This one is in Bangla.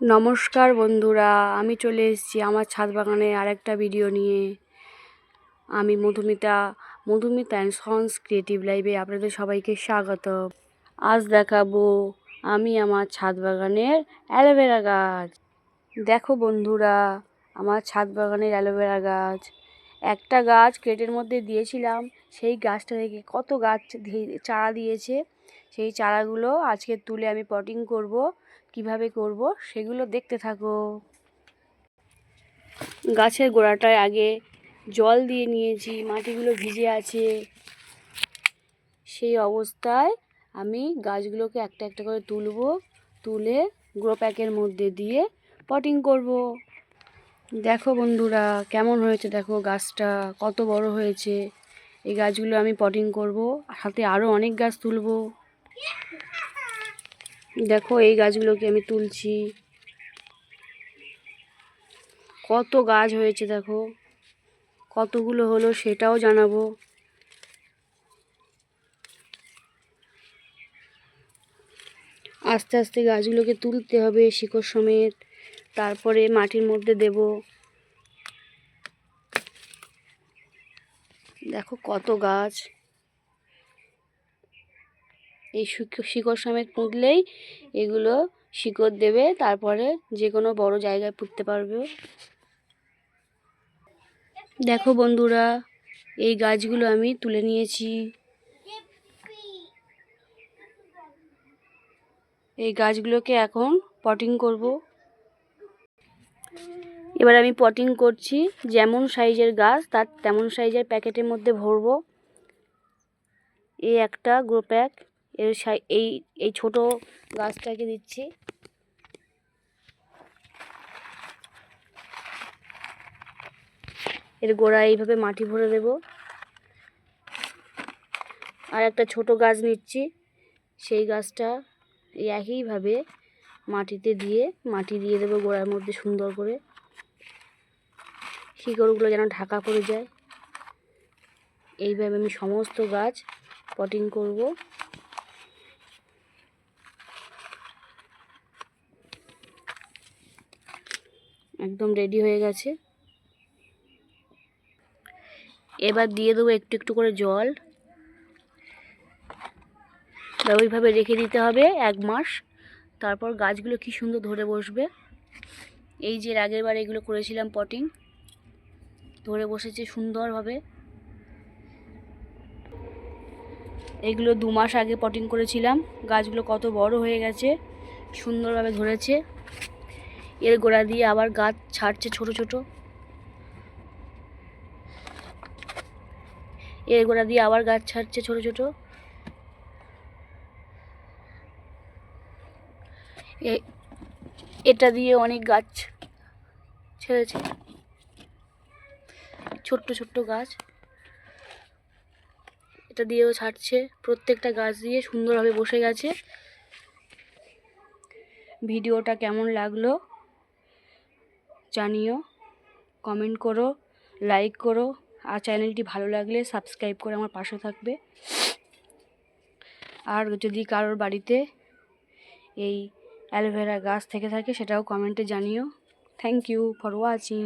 নমস্কার বন্ধুরা, আমি চলে এসেছি আমার ছাদ বাগানে আরেকটা ভিডিও নিয়ে। আমি Madhumita Madhumita and sons creative লাইভে আপনাদের সবাইকে স্বাগত আজ দেখাবো আমি আমার ছাদ বাগানের অ্যালোভেরা গাছ। দেখো বন্ধুরা, আমার ছাদ বাগানের অ্যালোভেরা গাছ। একটা গাছ ক্রেটের মধ্যে দিয়েছিলাম, সেই গাছটা থেকে কত গাছ চারা দিয়েছে। সেই চারাগুলো আজকে তুলে আমি পটিং করব, কীভাবে করব সেগুলো দেখতে থাকো। গাছের গোড়াটায় আগে জল দিয়ে নিয়েছি, মাটিগুলো ভিজে আছে। সেই অবস্থায় আমি গাছগুলোকে একটা একটা করে তুলবো, তুলে গ্রো প্যাকের মধ্যে দিয়ে পটিং করব। দেখো বন্ধুরা, কেমন হয়েছে দেখো গাছটা, কত বড় হয়েছে। এই গাছগুলো আমি পটিং করব সাথে আরও অনেক গাছ তুলবো। দেখো, এই গাছগুলোকে আমি তুলছি। কত গাছ হয়েছে দেখো। কতগুলো হলো সেটাও জানাব। আস্তে আস্তে গাছগুলোকে তুলতে হবে শিকড় সমেত, তারপরে মাটির মধ্যে দেব। দেখো কত গাছ। এই শিকড় সমেত পুঁতলেই এগুলো শিকড় দেবে, তারপরে যে কোনো বড় জায়গায় পুঁততে পারবে। দেখো বন্ধুরা, এই গাছগুলো আমি তুলে নিয়েছি। এই গাছগুলোকে এখন পটিং করব। এবার আমি পটিং করছি, যেমন সাইজের গাছ, তার তেমন সাইজের প্যাকেটের মধ্যে ভরবো। এই একটা গ্রো প্যাক এর এই এই ছোট গাছটাকে দিচ্ছি। এর গোড়া এইভাবে মাটি ভরে দেব। আর একটা ছোট গাছ নিচ্ছি। সেই গাছটা একইভাবে মাটিতে দিয়ে, মাটি দিয়ে দেবো গোড়ার মধ্যে সুন্দর করে। শিকড়গুলো যেন ঢাকা পড়ে যায়। এইভাবে আমি সমস্ত গাছ পটিং করব। একদম রেডি হয়ে গেছে। এবার দিয়ে দেবো একটু একটু করে জল। ওইভাবে রেখে দিতে হবে এক মাস। তারপর গাছগুলো কি সুন্দর ধরে বসবে। এই যে আগের বার এগুলো করেছিলাম পটিং ধরে বসেছে সুন্দরভাবে। এগুলো দু মাস আগে পটিং করেছিলাম। গাছগুলো কত বড় হয়ে গেছে, সুন্দরভাবে ধরেছে। এর গোড়া দিয়ে আবার গাছ ছাড়ছে ছোট ছোট। এর গোড়া দিয়ে আবার গাছ ছাড়ছে ছোট ছোট। এটা দিয়ে অনেক গাছ ছেড়েছে। ছোট্ট ছোট্ট গাছ। এটা দিয়েও ছাড়ছে। প্রত্যেকটা গাছ দিয়ে সুন্দরভাবে বসে গেছে। ভিডিওটা কেমন লাগল? জানিও কমেন্ট করো লাইক করো, আর চ্যানেলটি ভালো লাগলে সাবস্ক্রাইব করে আমার পাশে থাকবে। আর যদি কারোর বাড়িতে এই অ্যালোভেরা গাছ থেকে থাকে সেটাও কমেন্টে জানিও। Thank you for watching